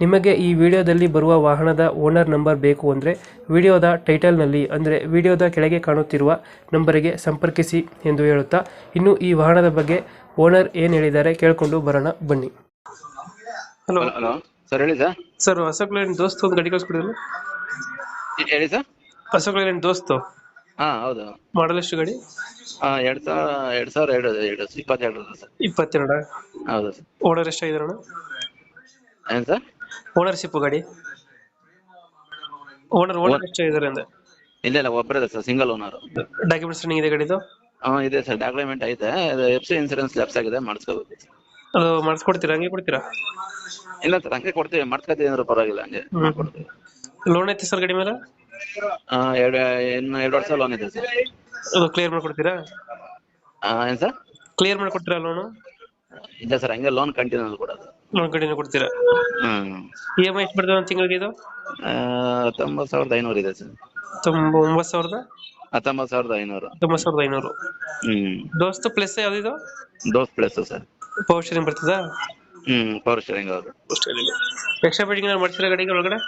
ನಿಮಗೆ ಈ ವಿಡಿಯೋದಲ್ಲಿ ಬರುವ ವಾಹನದ ಓನರ್ ನಂಬರ್ ಬೇಕು ಅಂದರೆ ವಿಡಿಯೋದ ಟೈಟಲ್ನಲ್ಲಿ ಅಂದರೆ ವಿಡಿಯೋದ ಕೆಳಗೆ ಕಾಣುತ್ತಿರುವ ನಂಬರಿಗೆ ಸಂಪರ್ಕಿಸಿ ಎಂದು ಹೇಳುತ್ತಾ ಇನ್ನು ಈ ವಾಹನದ ಬಗ್ಗೆ ಓನರ್ ಏನು ಹೇಳಿದ್ದಾರೆ ಕೇಳಿಕೊಂಡು ಬರೋಣ ಬನ್ನಿ. ಹಲೋ. ಹಲೋ ಸರ್ ಹೇಳಿ ಸರ್. ಸರ್ ಅಶೋಕ್ ದೋಸ್ತು ಒಂದು ಗಾಡಿ ಕಳಿಸ್ಕೊಡಿದ್ರು ಹೇಳಿ ಸರ್. ಅಶೋಕ್ ಲೇನ್ ದೋಸ್ತು. ಹಾ ಹೌದು. ಮಾಡಲ್ ಎಷ್ಟು ಗಾಡಿ? ಹಾ ಎರಡ್ ಸಾವಿರ ಎರಡ್ ಸಾವಿರ ಎರಡು ಎರಡು ಇಪ್ಪತ್ತೆರಡು ಸರ್. ಇಪ್ಪತ್ತೆರಡ? ಹೌದು ಸರ್. ಓನರ್ ಎಷ್ಟಾಗಿದಾರಣ ಏನ್ ಸರ್? ಓನರ್ಶಿಪ್ ಗಾಡಿ? ಓನರ್ ಓನರ್ ಇದರ ಅಂದ್ರೆ ಇಲ್ಲ ಇಲ್ಲ ಒಬ್ಬರ sir single owner documents running ಇದೆ ಗಾಡಿದು? ಹಾ ಇದೆ ಸರ್ ಡಾಕ್ಯುಮೆಂಟ್ ಐತೆ. ಎಫ್ ಸಿ ಇನ್ಸೂರೆನ್ಸ್ ಲ್ಯಾಪ್ಸ್ ಆಗಿದೆ ಮಾಡಿಸ್ಕೋಬೇಕು. ಅದು ಮಾಡಿಸ್ಕೊಡ್ತೀರಾ ಹಂಗೆ ಕೊಡ್ತೀರಾ? ಇಲ್ಲ ಸರ್ ಹಂಗೆ ಕೊಡ್ತೀವಿ ಮಾಡ್ಸ್ಕೊತೀವಿ ಅಂದ್ರೆ ಪರವಾಗಿಲ್ಲ ಹಂಗೆ. ಮಾಡ್ಕೊಡ್ತೀವಿ. ಲೋನ್ ಐತೆ ಸರ್ ಗಾಡಿ ಮೇಲೆ? ಆ, ಎರಡು ಇನ್ನು ಎರಡು ವರ್ಷ ಲೋನ್ ಇದೆ ಸರ್. ಅದು ಕ್ಲಿಯರ್ ಮಾಡ್ಕೊಡ್ತೀರಾ? ಏನ್ ಸರ್? ಕ್ಲಿಯರ್ ಮಾಡ್ಕೊಡ್ತೀರಾ ಲೋನು ಇಲ್ಲ ಸರ್ ಹಂಗೆ ಲೋನ್ ಕಂಟಿನ್ಯೂ ಕೊಡೋದು. ಲೋನ್ ಕಡೆನೂ ಕೊಡ್ತೀರಾ? ಹ್ಮ್. ಇ ಎಂ ಐ ಎಷ್ಟು ಬರ್ತದೆ ಒಂದು ತಿಂಗಳಿಗೆ ಇದು? ಹತ್ತೊಂಬತ್ತು ಸಾವಿರದ ಐನೂರು ಇದೆ ಸರ್. ತೊಂಬ ಒಂಬತ್ತು ಸಾವಿರದ? ಹತ್ತೊಂಬತ್ತು ಸಾವಿರದ ಐನೂರು. ತೊಂಬತ್ತು ಸಾವಿರದ ಐನೂರು. ಹ್ಮ್. Dost plus ಯಾವ್ದಿದು Dost plus sir. Power steering ಬರ್ತದಾ? ಹ್ಮ್ ಪವರ್ ಸ್ಟೇರಿಂಗ್ ಹೌದು. ಎಕ್ಸ್ಟ್ರಾ ಫಿಟ್ಟಿಂಗ್ ಏನಾದ್ರು ಮಾಡ್ಸಿರ ಗಾಡಿಗೆ ಒಳಗಡೆ?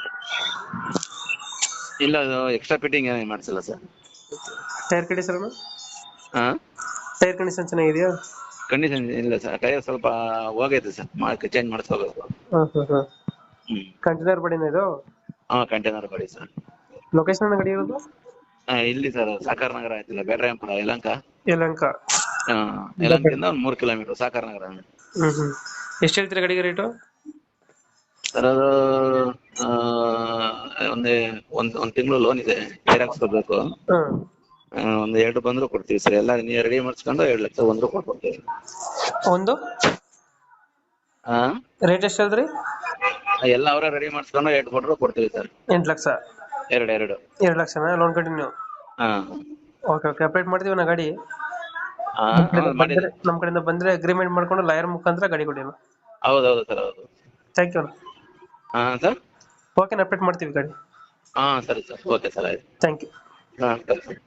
ಇಲ್ಲ ಅದು ಎಕ್ಸ್ಟ್ರಾ ಫಿಟ್ಟಿಂಗ್ ಏನೇ ಮಾಡಿಸಿಲ್ಲ ಸರ್. ಟೈರ್ ಕಂಡೀಷನ್ ಹಾ ಟೈರ್ ಕಂಡೀಷನ್ ಚೆನ್ನಾಗಿದೆಯಾ? ಕಂಡೀಷನ್ ಇಲ್ಲ ಸರ್ ಟೈರ್ ಸ್ವಲ್ಪ ಹೋಗೈತೆ ಸರ್ ಮಾಡಿ ಚೇಂಜ್ ಮಾಡಿಸ್ಕೋಬೇಕು. ಹಾಂ ಹಾಂ ಹಾಂ. ಹ್ಮ್. ಕಂಟೈನರ್ ಬಡಿನ ಇದು? ಹಾ ಕಂಟೈನರ್ ಬಡಿ ಸರ್ ಲೊಕೇಶನ್ ಅಂಗಡಿ ಇರೋದು? ಹಾ ಇಲ್ಲಿ ಸರ್ ಸಾಕಾರ ನಗರ ಆಯ್ತಿಲ್ಲ ಬೇಡ್ರಾಯಂಪುರ ಯಲಂಕ. ಯಲಂಕ. ಹಾ ಯಲಂಕದಿಂದ ಒಂದು ಮೂರು ಕಿಲೋಮೀಟರ್ ಸಾಕಾರ ನಗರ. ಹ್ಮ್ ಹ್ಮ್. ಎಷ್ಟು ಹೇಳ್ತೀರಾ ಗಾಡಿಗೆ ರೇಟು ಸರ್ ಅದು ಆ, ಒಂದೇ ಒಂದ್ ಒಂದ್ ತಿಂಗಳು ಲೋನ್ ಇದೆ. ಏರ್ ಹಾಕ್ಸ್ಕೋಬೇಕು ಹಾಂ. ಆ, ಒಂದು ಎರಡು ಬಂದ್ರು ಕೊಡ್ತೀವಿ ಸರ್. ಎಲ್ಲ ನೀವು ರೆಡಿ ಮಾಡಿಸ್ಕೊಂಡು ಎರಡು ಲಕ್ಷ ಬಂದ್ರು ಕೊಡ್ಕೊಡ್ತೀವಿ. ಒಂದು? ಹಾ ರೇಟ್ ಎಷ್ಟು ಹೇಳ್ರಿ ಎಲ್ಲ ಅವರ ರೆಡಿ ಮಾಡಿಸ್ಕೊಂಡು ಎರಡು ಕೊಟ್ರು ಕೊಡ್ತೀವಿ ಸರ್. ಎಂಟು ಲಕ್ಷ? ಎರಡು ಎರಡು. ಎರಡು ಲಕ್ಷನಾ? ಲೋನ್ ಕಂಟಿನ್ಯೂ ಹಾ ಓಕೆ ಓಕೆ ಅಪ್ಡೇಟ್ ಮಾಡ್ತೀವಿ ನಾ ಗಾಡಿ. ಹಾ ಮಾಡಿ ಬಂದ್ರೆ ನಮ್ಮ ಕಡೆಯಿಂದ ಬಂದ್ರೆ ಅಗ್ರಿಮೆಂಟ್ ಮಾಡ್ಕೊಂಡು ಲಾಯರ್ ಮುಖಾಂತರ ಗಾಡಿ ಕೊಡಿ ಹೌದು ಸರ್ ಹೌದು. ಥ್ಯಾಂಕ್ ಯು ಹಾ ಸರ್? ಓಕೆ ಅಪ್ಡೇಟ್ ಮಾಡ್ತೀವಿ ಗಾಡಿ. ಹಾ ಸರಿ ಸರ್. ಓಕೆ ಸರ್ ಆಯ್ತು. ಥ್ಯಾಂಕ್ ಯು ಹಾ ಸರಿ.